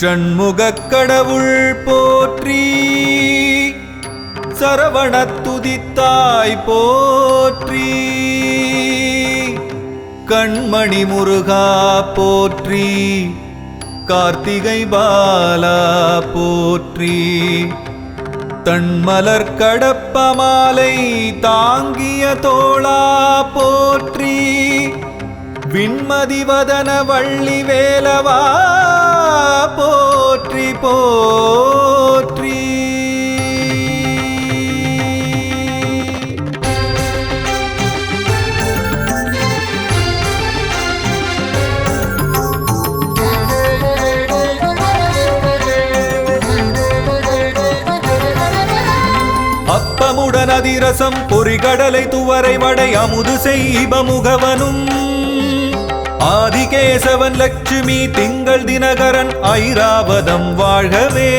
ஷண்முகக் கடவுள் போற்றி சரவணத்துதித்தாய் போற்றி கண்மணி முருகா போற்றி கார்த்திகை பாலா போற்றி தன்மலர் கடப்ப மாலை தாங்கிய தோளா போற்றி விண்மதிவதன வள்ளி வேலவா? போற்றி போற்றி. அப்பமுடன் அதிரசம் பொறிகடலை துவரை வடை அமுது செய்ப முகவனும் ஆதிகேசவன் லட்சுமி திங்கள் தினகரன் ஐராவதம் வாழ்கவே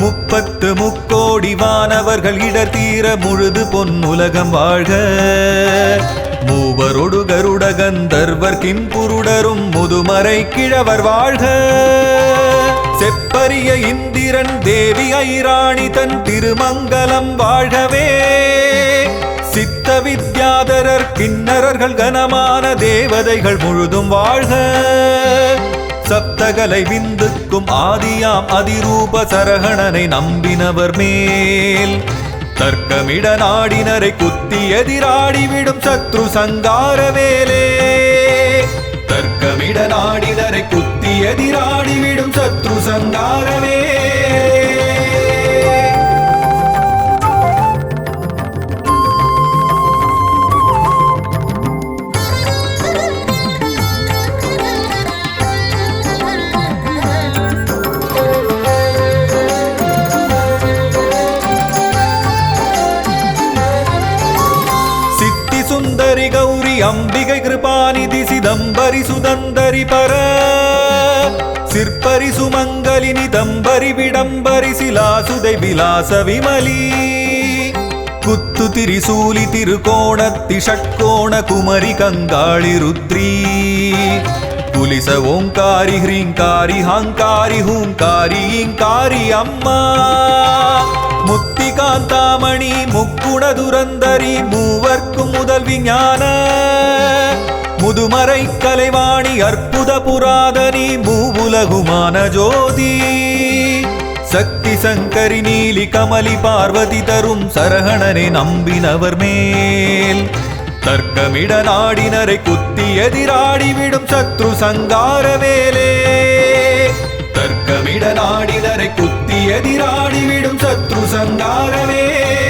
முப்பத்து முக்கோடி வானவர்கள் இடத்தீர முழுது பொன் உலகம் வாழ்க. மூவரொடு கருட கந்தர்வர் கிம்புருடரும் முதுமறை கிழவர் வாழ்க. செப்பரிய இந்திரன் தேவி ஐராணி தன் திருமங்கலம் வாழ்கவே. வித்யாதரர் கிண்ணறர்கள் கனமான தேவதைகள் முழுதும் வாழ்க. சப்தகலை விந்துக்கும் ஆதியாம் அதிரூப சரகணனை நம்பினவர் மேல். தர்க்கமிட நாடினரை குத்தி எதிராடிவிடும் சத்ரு சங்கார வேலே தர்க்கமிட நாடினரை குத்தி எதிராடிவிடும் சத்ரு சங்காரவே அம்பிகை கிருபாநிதி சிதம்பரி சுதந்தரி பர சிற்பரி சுமங்கலினி தம்பரி விடம்பரி சிலாசுதை விலாச விமலி குத்து திரிசூலி திருகோணத்தி ஷட்கோண குமரி கங்காளி ருத்ரி. புலிச ஓங்காரி ஹ்ரீங்காரி ஹாங்காரி ஹூங்காரி ஈங்காரி அம்மா. முத்திகாந்தாமணி முக்குண துரந்தரி மூவர்க்கும் முதல் விஞ்ஞான. முதுமறை கலைவாணி அற்புத புராதனி மூவுலகுமான ஜோதி. சக்தி சங்கரி நீலி கமலி பார்வதி தரும் சரகணனை நம்பினவர் மேல். தர்க்கமிட நாடினரை குத்தி எதிராடிவிடும் சத்ரு சங்கார வேலே. தர்க்கமிட நாடினரை குத்தி எதிராடிவிடும் சத்ரு சங்கார வேலே.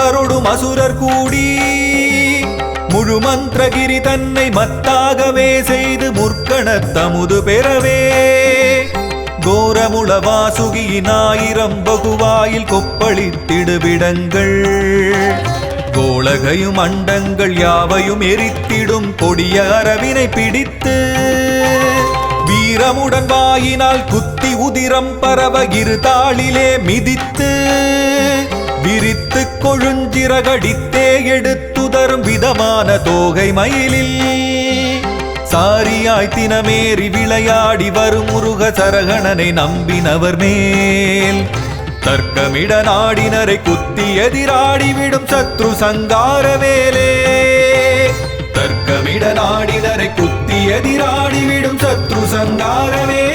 தேவரும் முனிவரொடும் அசுரர் கூடி முழு மந்திரகிரி தன்னை மத்தாகவே செய்து முற்கணத் தமுது பெறவே. கோரமுள வாசுகியினாயிரம் பகுவாயில் கொப்பளித்திடுவிடங்கள் கோலகையும் அண்டங்கள் யாவையும் எரித்திடும் கொடிய அரவினை பிடித்து வீரமுடன் வாயினால் குத்தி உதிரம் பரவ இரு தாளிலே மிதித்து விரித்து கொழுஞ்சிறகடித்தே எடுத்துதரும் விதமான தோகை மயிலில். சாரியாய் தினமேறி விளையாடி வரும் முருக சரகணனை நம்பினவர் மேல். தர்க்கமிட நாடினரை குத்தி எதிராடிவிடும் சத்ரு சங்கார வேலே தர்க்கமிட நாடினரை குத்தி எதிராடிவிடும் சத்ரு சங்காரவே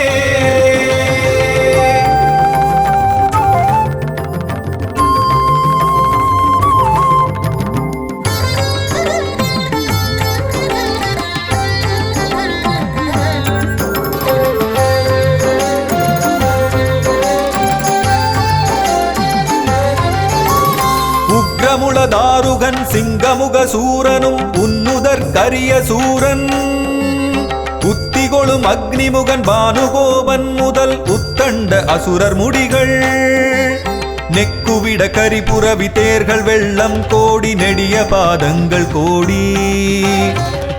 உக்ரமுள சிங்கமுக சூரனும் உன்னுதற் கரிய சூரன். உத்திகொளும் அக்னிமுகன் பானுகோபன் முதல் உத்தண்ட அசுரர் முடிகள். நெக்குவிட கரிபுரவி தேர்கள் வெள்ளம் கோடி நெடிய பாதங்கள் கோடி.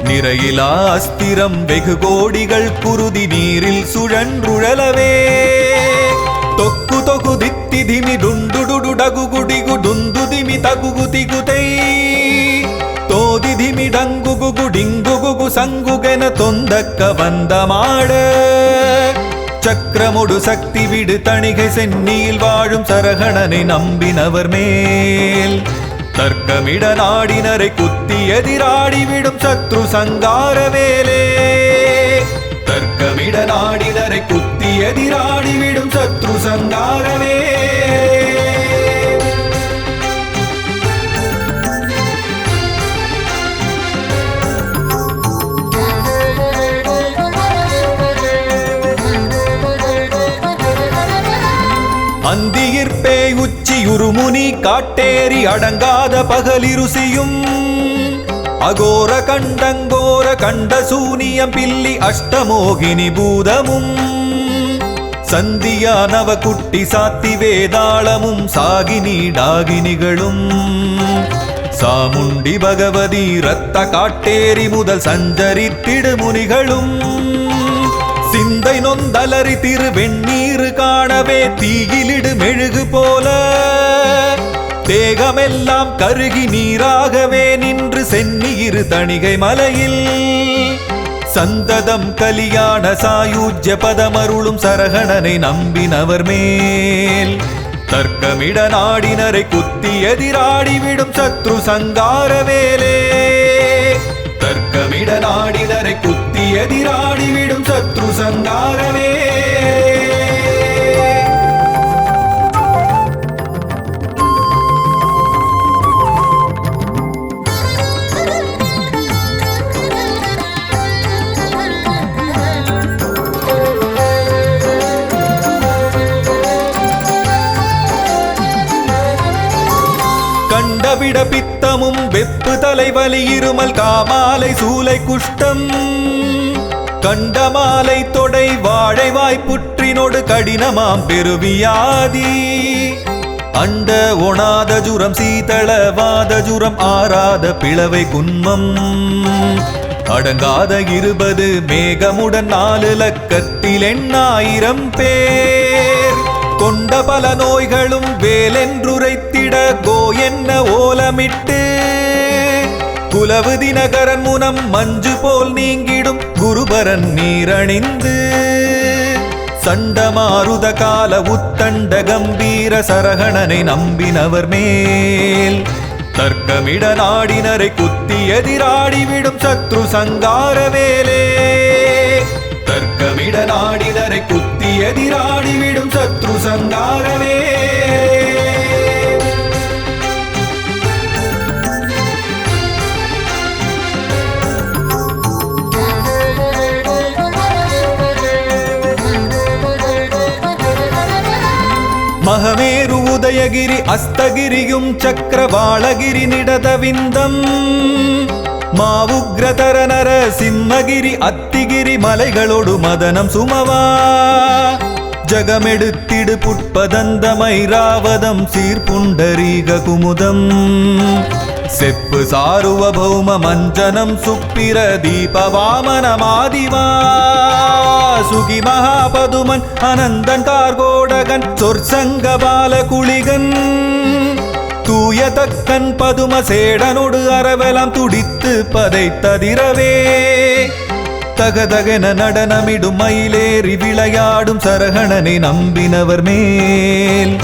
நிறையிலா அஸ்திரம் வெகு கோடிகள் குருதி நீரில் சுழன்றுழலவே. தொக்கு దిత్తి దిమి డుండుడు டுண்டுடுடு டகுகுடிகு டுந்து திமி தகுகு திகுதை தோதி திமி டங்குகுகு டிங்குகுகு சங்குகென தொந்தக்க வந்த மாட சக்கரமொடு சக்தி விடு தணிகை சென்னியில் வாழும் சரகணனை நம்பினவர் மேல் தர்க்கமிட நாடினரை குத்தி எதிராடி விடும் சத்ரு சங்கார வேலே தர்க்கமிட நாடினரை குத்தி எதிராடிவிடும் சத்ரு சந்தாரமே அந்தியிற்பே உச்சியுருமுனி காட்டேரி அடங்காத பகலிருசியும். அகோர கண்டங்கோர கண்ட சூனியம் பில்லி அஷ்டமோகினி பூதமும். சந்தியா நவ குட்டி சாத்தி வேதாளமும் சாகினி டாகினிகளும். சாமுண்டி பகவதி ரத்த காட்டேரி முதல் சஞ்சரித்திடு முனிகளும். சிந்தை நொந்தலறி திரு வெண்ணீர் காணவே தீயிலிடு மெழுகு போல. தேகமெல்லாம் கருகி நீராகவே நின்று சென்னியிரு தணிகை மலையில். சந்ததம் கலியாண சாயூஜ்ய பதமருளும் சரகணனை நம்பினவர் மேல். தர்க்கமிட நாடினரை குத்தி எதிராடி விடும் சத்ரு சங்கார வேலே. தர்க்கமிட நாடினரை குத்தி எதிராடி விடும் சத்ரு சங்காரவே கண்டவிட பித்தமும் வெப்பு தலைவலி இருமல் காமாலை சூலை குஷ்டம். கண்டமாலை தொடை வாழை வாய்ப்புற்றினோடு கடினமாம் பெருவியாதி. அண்ட ஒணாத ஜுரம் சீதள வாத ஜுரம் ஆறாத பிளவை குன்மம். அடங்காத இருபது மேகமுடன் நாலு லக்கத்தில் எண்ணாயிரம் பேர். கொண்ட பல நோய்களும் வேலென்றுரைத்திட கோ என்ன ஓலமிட்டு. குலவு தினகரன் முனம் மஞ்சு போல் நீங்கிடும் குருபரன் நீரணிந்து. சண்டமாருத கால உத்தண்ட கம்பீர சரகணனை நம்பினவர் மேல். தர்க்கமிட நாடினரை குத்தி எதிராடிவிடும் சத்ரு சங்கார வேலே. தர்க்கமிட நாடினரை குத்தி எதிராடிவிடும் சத்ரு சங்காரவே மகமேரு உதயகிரி அஸ்தகிரியும் சக்கரவாளகிரி நிடதவிந்தம். மாவுக்ரதர நர சிம்மகிரி அத்திகிரி மலைகளோடு மதனம் சுமவா. ஜகமெடுத்திடு புட்பதந்தமைராவதம் சீர்புண்டரீக குமுதம். செப்பு சாருவ பௌம மஞ்சனம் சுப்பிர தீப வாமனமாதிவா சுகி மகாபதுமன் அனந்தன் கார்கோடகன் சொற்சங்க பால குளிகன் தூய தக்கன் பதும சேடனொடு அரவலாம் துடித்து பதைத்ததிரவே. தகதகென நடனமிடும் மயிலேறி விளையாடும் சரகணனை நம்பினவர் மேல்.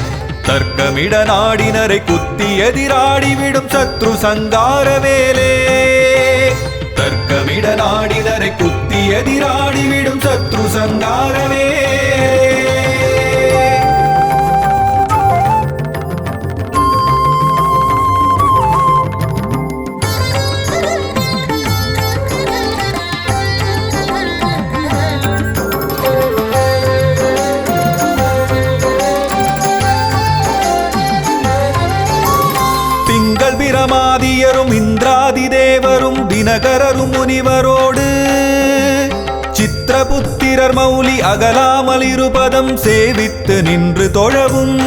தர்க்கமிட நாடினரை குத்தி எதிராடிவிடும் சத்ரு சங்கார வேலே. தர்க்கமிட நாடினரை குத்தி எதிராடிவிடும் சத்ரு சங்காரவே திங்கள் இந்திராதி தேவரும் தினகரரும் முனிவரோடு. சித்திரபுத்திரர் மௌலி அகலாமல் இருபதம் சேவித்து நின்று தொழவும்.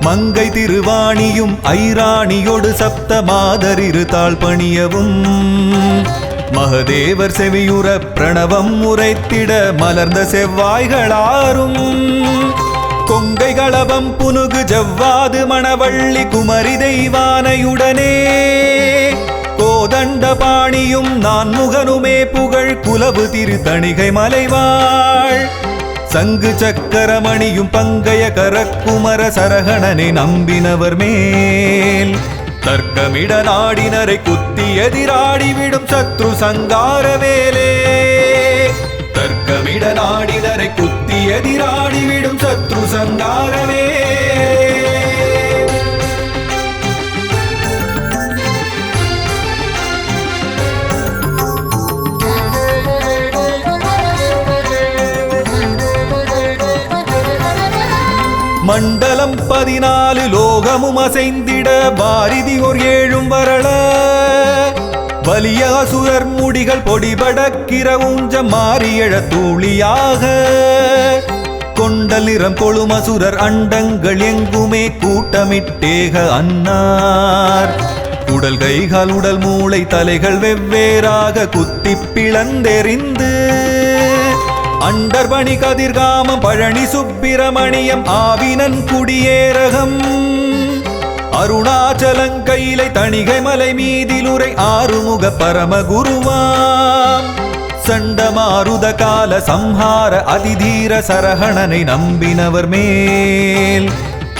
மங்கை திருவாணியும் ஐராணியோடு சப்த மாதர் இருத்தாள் பணியவும். மகதேவர் செவியுற பிரணவம் உரைத்திட மலர்ந்த செவ்வாய்களாரும். கொங்கை களவம் புனுகு ஜவ்வாது மணவள்ளி குமரி தெய்வானையுடனே. கோதண்ட பாணியும் நான் முகனுமே புகழ் குலவு திருத்தணிகை மலைவாள் சங்கு சக்கரமணியும் பங்கைய கரக்குமர சரகணனை நம்பினவர் மேல். தர்க்கமிட நாடினரை குத்தி எதிராடி விடும் சத்ரு சங்கார வேலே. தர்க்கமிட நாடினரை குத்தி எதிராடிவிடும் சத்ரு சந்தாரமே மண்டலம் பதினாலு லோகமும் அசைந்திட பாரிதி ஒரு ஏழும் வரள வலியாசுரர் முடிகள் பொடிபடக்கிற ஊஞ்ச மாறியழ தூளியாக. கொண்டல் நிறம் கொழும் அண்டங்கள் எங்குமே கூட்டமிட்டேக அன்னார். உடல் கைகால் உடல் மூளை தலைகள் வெவ்வேறாக குத்தி பிளந்தெறிந்து. அண்டர்பணி கதிர்காமம் பழனி சுப்பிரமணியம் ஆவினன் குடியேரகம் அருணாச்சலங்கையிலை தணிகை மலை மீதிலுரை ஆறுமுக பரமகுருவாம் சண்டமாருத கால சம்ஹார அதிதீர சரகணனை நம்பினவர் மேல்.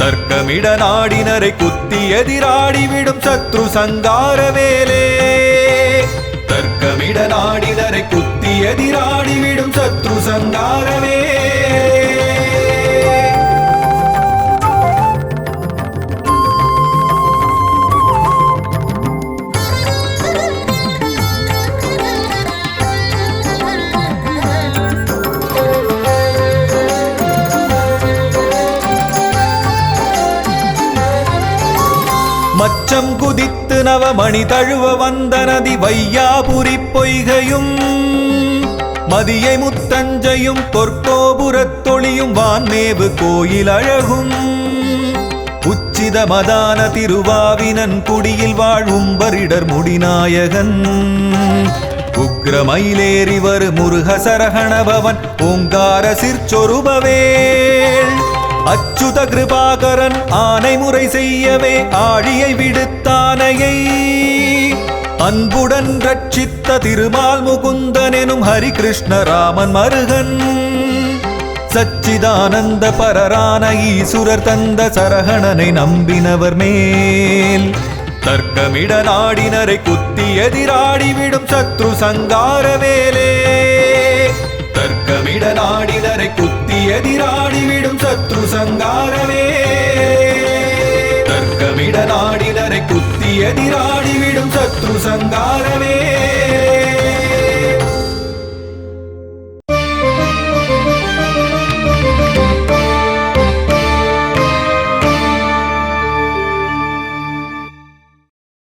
தர்க்கமிட நாடினரை குத்தி எதிராடி விடும் சத்ரு சங்கார வேலே. தர்க்கமிட நாடினரை குத்தி எதிராடி விடும் சத்ரு சங்காரவே மச்சம் குதித்து நவமணி தழுவ வந்த நதி வையாபுரி பொய்கையும் மதியை முத்தஞ்சையும் பொற்கோபுரத்தொழியும் வான்மேவு கோயில் அழகும். உச்சித மதான திருவாவினன் குடியில் வாழும் வரிடர் முடிநாயகன். உக்ரமயிலேறி வரு முருகசரகணபவன் ஓங்கார சிற்சொருபவேள். அச்சுத கிருபாகரன் ஆனை முறை செய்யவே ஆழியை விடுத்தானையை. அன்புடன் ரட்சித்த திருமால் முகுந்தன் எனும் ஹரிகிருஷ்ண ராமன் மருகன். சச்சிதானந்த பரரான ஈசுரர் தந்த சரகணனை நம்பினவர் மேல். தர்க்கமிட நாடினரை குத்தி எதிராடி விடும் சத்ரு சங்கார வேலே. சத்ரு தர்க்கமிட நாடினரை குத்தி எதிராடிவிடும் சத்ரு சங்காரமே.